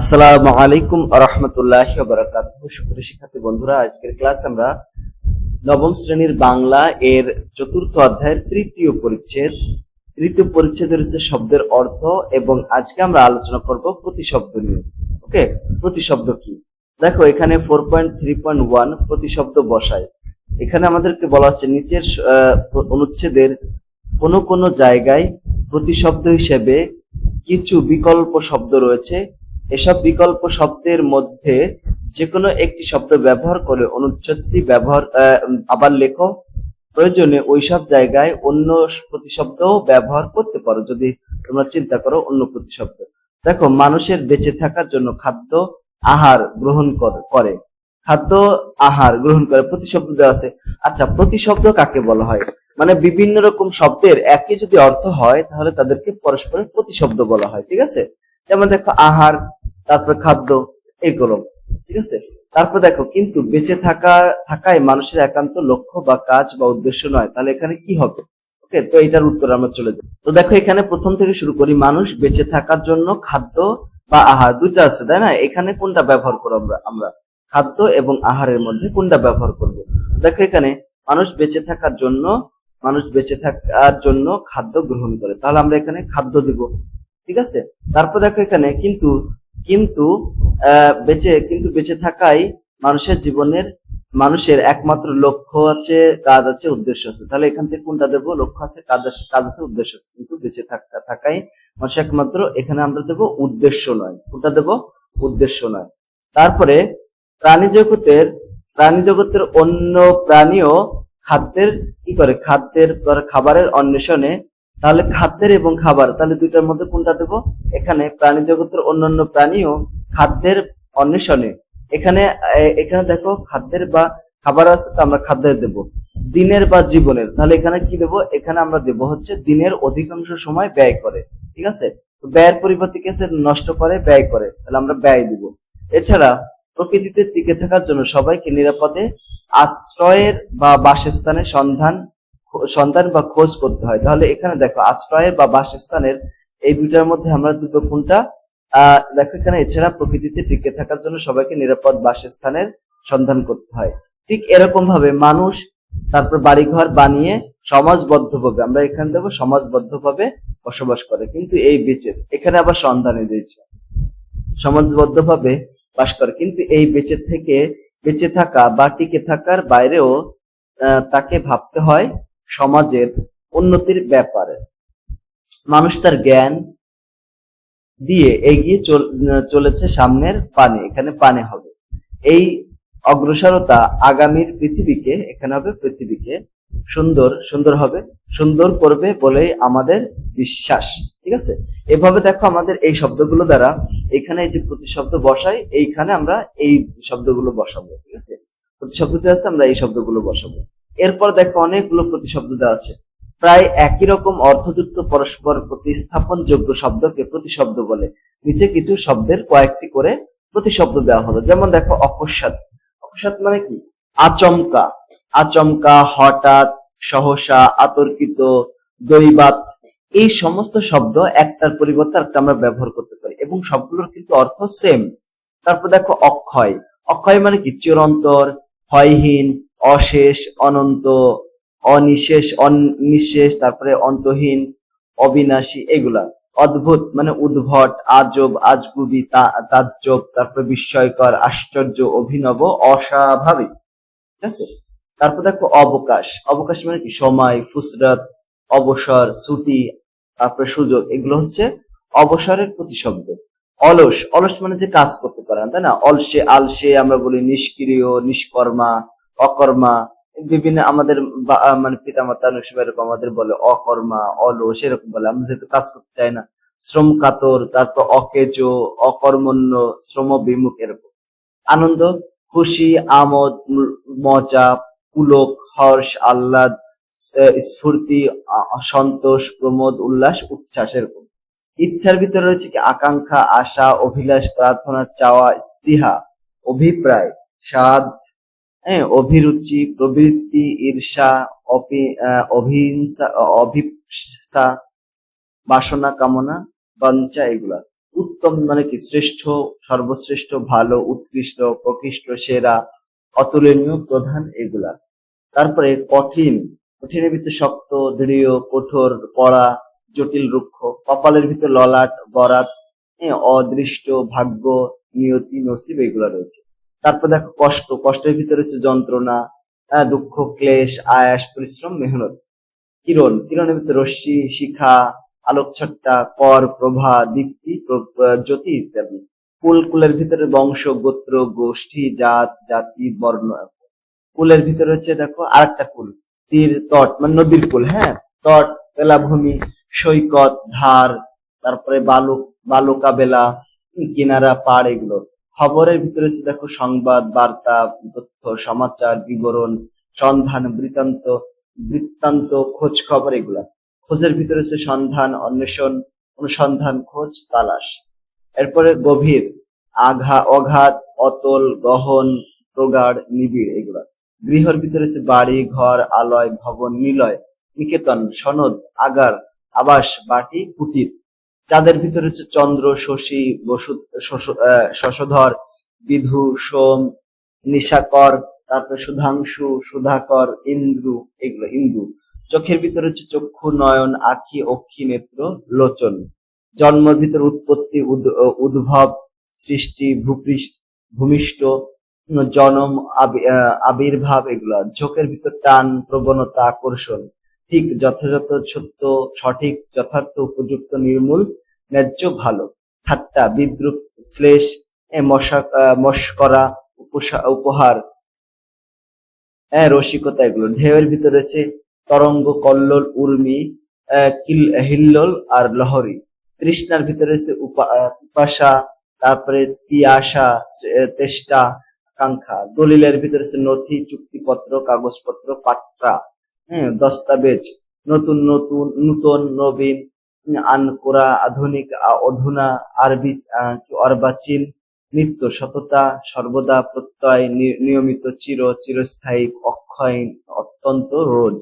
আসসালামু আলাইকুম রহমতুল্লাহ বারাকাত সুপ্রিয় শিক্ষার্থী বন্ধুরা, আজকের ক্লাস আমরা নবম শ্রেণির বাংলা এর চতুর্থ অধ্যায়ের তৃতীয় পরিচ্ছেদ তৃতীয় পরিচ্ছেদ রয়েছে শব্দের অর্থ এবং আজকে আমরা আলোচনা করব প্রতিশব্দ নিয়ে। ওকে? প্রতিশব্দ কি? দেখো, এখানে four point three point one প্রতিশব্দ বসায়। এখানে আমাদেরকে বলা হচ্ছে নিচের অনুচ্ছেদের কোন কোন জায়গায় প্রতিশব্দ হিসেবে কিছু বিকল্প শব্দ রয়েছে। এসব বিকল্প শব্দের মধ্যে যে কোনো একটি শব্দ ব্যবহার করে অনুচ্ছেদটি ব্যবহার আবার লেখো। প্রয়োজনে ওইসব জায়গায় অন্য প্রতিশব্দও ব্যবহার করতে পারো, যদি তোমরা চিন্তা করো অন্য প্রতিশব্দ। দেখো, মানুষের বেঁচে থাকার জন্য খাদ্য আহার গ্রহণ করে। খাদ্য আহার গ্রহণ করে, প্রতিশব্দ দেওয়া আছে। আচ্ছা প্রতিশব্দ কাকে বলা হয়? মানে বিভিন্ন রকম শব্দের একই যদি অর্থ হয়, তাহলে তাদেরকে পরস্পরের প্রতিশব্দ বলা হয়, ঠিক আছে? যেমন দেখো, আহার তারপর খাদ্য এগুলো ঠিক আছে? তারপর দেখো, কিন্তু বেঁচে থাকা থাকায় মানুষের একান্ত লক্ষ্য বা কাজ বা উদ্দেশ্য নয়। তাহলে এখানে কি হবে? ওকে তো এটার উত্তর আমরা চলে যাই। তো দেখো, এখানে প্রথম থেকে শুরু করি, মানুষ বেঁচে থাকার জন্য খাদ্য বা আহার দুইটা আছে, তাই না? এখানে কোনটা ব্যবহার করব আমরা? আমরা খাদ্য এবং আহারের মধ্যে কোনটা ব্যবহার করব? দেখো এখানে, মানুষ বেঁচে থাকার জন্য, মানুষ বেঁচে থাকার জন্য খাদ্য গ্রহণ করে। তাহলে আমরা এখানে খাদ্য দিব, ঠিক আছে? তারপর দেখো এখানে, কিন্তু কিন্তু বেঁচে কিন্তু বেঁচে থাকাই মানুষের জীবনের, মানুষের একমাত্র লক্ষ্য আছে, কাজ আছে, উদ্দেশ্য আছে। তাহলে এখান থেকে কোনটা দেবো? লক্ষ্য আছে, কাজ আছে কাজ আছে, উদ্দেশ্য আছে। কিন্তু বেঁচে থাকা থাকাই মানুষের একমাত্র, এখানে আমরা দেবো উদ্দেশ্য নয়। কোনটা দেবো? উদ্দেশ্য নয়। তারপরে, প্রাণী জগতের প্রাণী জগতের অন্য প্রাণীও খাদ্যের, কি করে? খাদ্যের, খাবারের অন্বেষণে তাহলে খাদ্যের এবং খাবার, তাহলে দুইটার মধ্যে কোনটা দেব? এখানে প্রাণী জগতের অন্যান্য প্রাণীও খাদ্যের অন্বেষণে। এখানে এখানে দেখো খাদ্যের বা খাবার আছে, তো আমরা খাদ্যের দেব। দিনের বা জীবনের, তাহলে এখানে কি দেব? এখানে আমরা দেব হচ্ছে দিনের অধিকাংশ সময় ব্যয় করে, ঠিক আছে? ব্যয়ের পরিবর্তে কি নষ্ট করে, ব্যয় করে, তাহলে আমরা ব্যয় দিব। এছাড়া প্রকৃতিতে টিকে থাকার জন্য সবাইকে নিরাপদে আশ্রয়ের বা বাসস্থানের সন্ধান সন্ধান বা খোঁজ করতে হয়। তাহলে এখানে দেখো, আশ্রয়ের বা বাসস্থানের এই দুটার মধ্যে আমরা দুটো কোনটা? দেখো এখানে এছাড়া প্রকৃতিতে টিকে থাকার জন্য সবাইকে নিরাপদ বাসস্থানের সন্ধান করতে হয়। ঠিক এরকম ভাবে মানুষ তারপর বাড়িঘর বানিয়ে সমাজবদ্ধভাবে, আমরা এখানে দেবো সমাজবদ্ধভাবে বসবাস করে। কিন্তু এই বেঁচে এখানে আবার সন্ধানে দিয়েছে। সমাজবদ্ধভাবে বাস করে। কিন্তু এই বেঁচে থেকে বেঁচে থাকা বা টিকে থাকার বাইরেও তাকে ভাবতে হয় সমাজের উন্নতির ব্যাপারে। মানুষ তার জ্ঞান দিয়ে এগিয়ে চলেছে সামনের পানে, এখানে পানে হবে। এই অগ্রসরতা আগামীর পৃথিবীকে, এখানে হবে পৃথিবীকে সুন্দর সুন্দর হবে, সুন্দর করবে বলেই আমাদের বিশ্বাস, ঠিক আছে? এভাবে দেখো আমাদের এই শব্দগুলো দ্বারা এখানে যে প্রতিশব্দ বসাই, এইখানে আমরা এই শব্দগুলো বসাবো, ঠিক আছে? প্রতিশব্দ আছে, আমরা এই শব্দগুলো বসাবো। এরপর দেখো অনেকগুলো প্রতিশব্দ দেওয়া আছে। প্রায় একই রকম অর্থযুক্ত পরস্পর প্রতিস্থাপন যোগ্য শব্দকে প্রতিশব্দ বলে। নিচে কিছু শব্দের কয়েকটি করে প্রতিশব্দ দেওয়া হলো। যেমন দেখো অকস্মাৎ। অকস্মাৎ মানে কি? আচমকা। আচমকা, হঠাৎ, সহসা, আতর্কিত দৈবাত এই সমস্ত শব্দ একটার পরিবর্তে একটা আমরা ব্যবহার করতে পারি। এবং সবগুলোর কিন্তু অর্থ সেম তারপর দেখো অক্ষয়। অক্ষয় মানে কি? চিরন্তর ক্ষয়হীন অশেষ, অনন্ত, অনিশেষ অনিশেষ, তারপরে অন্তহীন, অবিনাশী, এগুলা। অদ্ভুত মানে উদ্ভট, আজব, আজগুবি তাজ্জব, তারপরে বিস্ময়কর, আশ্চর্য, অভিনব, অস্বাভাবিক। ঠিক আছে? তারপর দেখো অবকাশ। অবকাশ মানে কি? সময়, ফুসরত, অবসর, ছুটি, তারপরে সুযোগ। এগুলো হচ্ছে অবসরের প্রতিশব্দ। অলস। অলস মানে যে কাজ করতে পারে না, তাই না? অলসে, আলসে আমরা বলি নিষ্ক্রিয়, নিষ্কর্মা অকর্মা, বিভিন্ন আমাদের মানে পিতামাতা অনেক সময় এরকম আমাদের বলে অকর্মা, অলস এরকম বলে। আমরা যেহেতু কাজ করতে চাই না। শ্রম কাতর, তারপর অকেজ, অকর্মণ্য, শ্রম বিমুখ এরকম। আনন্দ, খুশি, আমোদ মজা পুলক হর্ষ, আহ্লাদ স্ফূর্তি সন্তোষ, প্রমোদ, উল্লাস, উচ্ছ্বাস এরকম। ইচ্ছার ভিতরে রয়েছে কি? আকাঙ্ক্ষা, আশা, অভিলাষ, প্রার্থনা, চাওয়া, স্পৃহা, অভিপ্রায় স্বাদ হ্যাঁ অভিরুচি প্রবৃত্তি ঈর্ষা অহিংসা অভিপ্সা বাসনা কামনা বাঞ্ছা এগুলা। উত্তম মানে কি? শ্রেষ্ঠ সর্বশ্রেষ্ঠ ভালো উৎকৃষ্ট প্রকৃষ্ট সেরা অতুলনীয় প্রধান এগুলা। তারপরে কঠিন। কঠিনের ভিতরে শক্ত দৃঢ় কঠোর কড়া জটিল রুক্ষ। কপালের ভিতর ললাট বরাত হ্যাঁ, অদৃষ্ট ভাগ্য নিয়তি নসিব এগুলো রয়েছে। তারপর দেখো কষ্ট, কষ্টের ভিতরে হচ্ছে যন্ত্রণা দুঃখ, ক্লেশ, আয়াস, পরিশ্রম, মেহনত। কিরণ, কিরণের ভিতরে রশ্মি, শিখা আলোকছট্টা কর, প্রভা, দীপ্তি জ্যোতি ইত্যাদি। কুল, কুলের ভিতরে বংশ, গোত্র, গোষ্ঠী, জাত, জাতি, বর্ণ। কুলের ভিতরে হচ্ছে দেখো আরেকটা কুল, তীর, তট মানে নদীর কুল হ্যাঁ? তট বেলাভূমি সৈকত, ধার, তারপরে বালুক বালুকা বেলা কিনারা পাড় এগুলো। খবরের ভিতরে দেখো সংবাদ, বার্তা, তথ্য, সমাচার, বিবরণ, সন্ধান, বৃত্তান্ত বৃত্তান্ত, খোঁজ খবর এগুলা। খোঁজের ভিতরে সন্ধান, অন্বেষণ, অনুসন্ধান, খোঁজ, তালাশ। এরপরে গভীর আঘা অঘাত, অতল, গহন, প্রগাঢ়, নিবিড় এগুলা। গৃহের ভিতরে হচ্ছে বাড়ি, ঘর, আলয়, ভবন, নিলয়, নিকেতন, সনদ, আগার, আবাস, বাটি, কুটির। চাঁদের ভিতরে হচ্ছে চন্দ্র, শশী, বসু শশধর, বিধু, সোম, নিশাকর, তারপরে সুধাংশু, সুধাকর, ইন্দ্রু, এগুলো ইন্দু চোখের ভিতরে হচ্ছে চক্ষু, নয়ন, আখি, অক্ষি, নেত্র, লোচন। জন্মের ভিতর উৎপত্তি, উদ- উদ্ভব, সৃষ্টি ভূমিষ্ঠ, জনম আবির্ভাব, এগুলা। ঝোঁকের ভিতর টান, প্রবণতা, আকর্ষণ। ঠিক যথাযথ সত্য সঠিক যথার্থ উপযুক্ত নির্মূল ন্যায্য ভালো। ঠাট্টা বিদ্রুপ শ্লেষ মস্করা উপসা- উপহার রসিকতা এগুলো। ঢেউয়ের ভিতরে রয়েছে তরঙ্গ কল্লোল উর্মি হিল্লোল আর লহরী। তৃষ্ণার ভিতরে রয়েছে উপা- আহ, পিপাসা তারপরে আহ, তেষ্টা আকাঙ্ক্ষা। দলিলের ভিতরে রয়েছে নথি চুক্তিপত্র কাগজপত্র পাট্রা হ্যাঁ দস্তাবেজ। নতুন নতুন, নূতন, নবীন, আনকোরা, আধুনিক, অধুনা, আরবি অর্বাচীন, নিত্য সততা, সর্বদা প্রত্যয় নিয়মিত চির, চিরস্থায়ী, অক্ষয়, অত্যন্ত রোজ।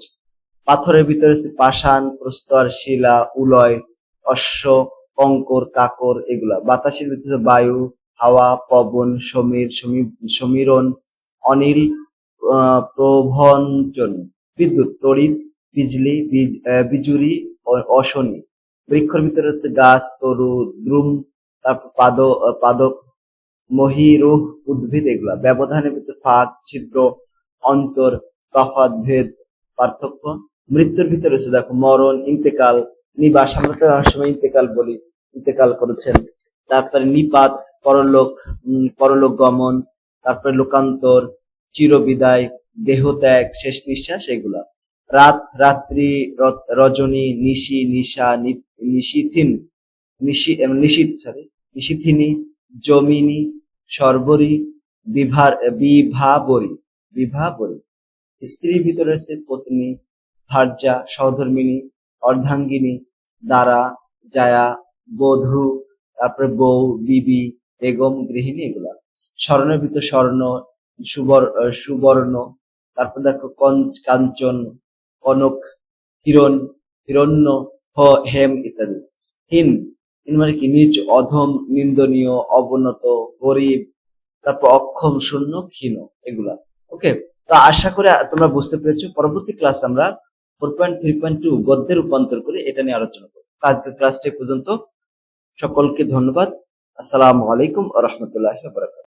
পাথরের ভিতরে পাষাণ, প্রস্তর, শিলা, উলয়, অশ্ব কঙ্কর কাকর, এগুলা। বাতাসের ভিতরে বায়ু, হাওয়া, পবন, সমীর, সমী- সমীরণ, অনিল প্রভঞ্জন। বিদ্যুৎ, তড়িৎ, বিজলি বিজুরি অশনি। বৃক্ষর ভিতরে হচ্ছে গাছ, তরু, দ্রুম, তারপর পাদ পাদক মহিরুহ উদ্ভিদ এগুলা। ব্যবধানের ভিতরে ফাঁক ছিদ্র, অন্তর তফাত ভেদ, পার্থক্য। মৃত্যুর ভিতরে রয়েছে, দেখো, মরণ, ইন্তেকাল, নিবাস। আমরা তো সময় ইন্তেকাল বলি, ইন্তেকাল করেছেন। তারপরে নিপাত, পরলোক পরলোক গমন, তারপরে লোকান্তর, চিরবিদায় দেহত্যাগ, শেষ নিঃশ্বাস, এগুলা। রাত, রাত্রি রজনী, নিশি, নিশা নিশিথিন, নিশি নিশীথ সরি নিশিথিনী জমিনী সর্বরী, বিভার, বিভাবরী বিভাবরী। স্ত্রীর ভিতরে আছে পত্নী, ভার্যা, সহধর্মিনী, অর্ধাঙ্গিনী দ্বারা জায়া, বধূ, তারপরে বউ, বিবি, বেগম, গৃহিণী, এগুলা। স্বর্ণের ভিতর স্বর্ণ সুবর্ণ তারপর দেখো কাঞ্চন, কনক হিরণ হিরণ্য হেম ইত্যাদি। হিন হিন মানে কি? নিচ, অধম, নিন্দনীয়, অবনত, গরিব, তারপর অক্ষম, শূন্য, ক্ষীণ, এগুলা। ওকে তো আশা করে তোমরা বুঝতে পেরেছ, পরবর্তী ক্লাস আমরা four point three point two গদ্যে রূপান্তর করে এটা নিয়ে আলোচনা করব। আজকের ক্লাসটা পর্যন্ত সকলকে ধন্যবাদ। আসসালামু আলাইকুম রহমতুল্লাহ